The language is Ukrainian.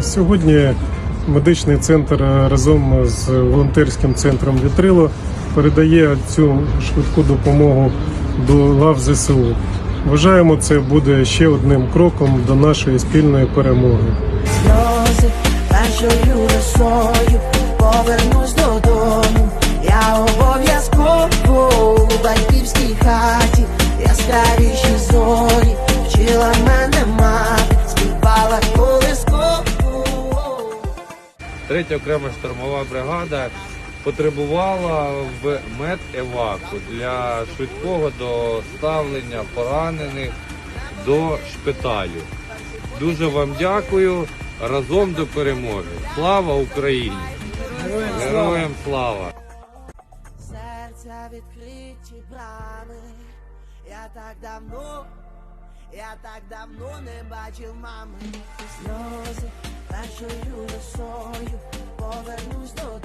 Сьогодні медичний центр е, разом з волонтерським центром Вітрило передає цю швидку допомогу до лав ЗСУ. Вважаємо, це буде ще одним кроком до нашої спільної перемоги. Повернусь додому. Я обов'язково у батьківській хаті яскравіші зорі. Третя окрема штурмова бригада потребувала в медеваку для швидкого доставлення поранених до шпиталю. Дуже вам дякую. Разом до перемоги. Слава Україні! Героям слава! Серця відкриті брами. Я так давно, я так давно не бачив мами. Сльози росою gusto.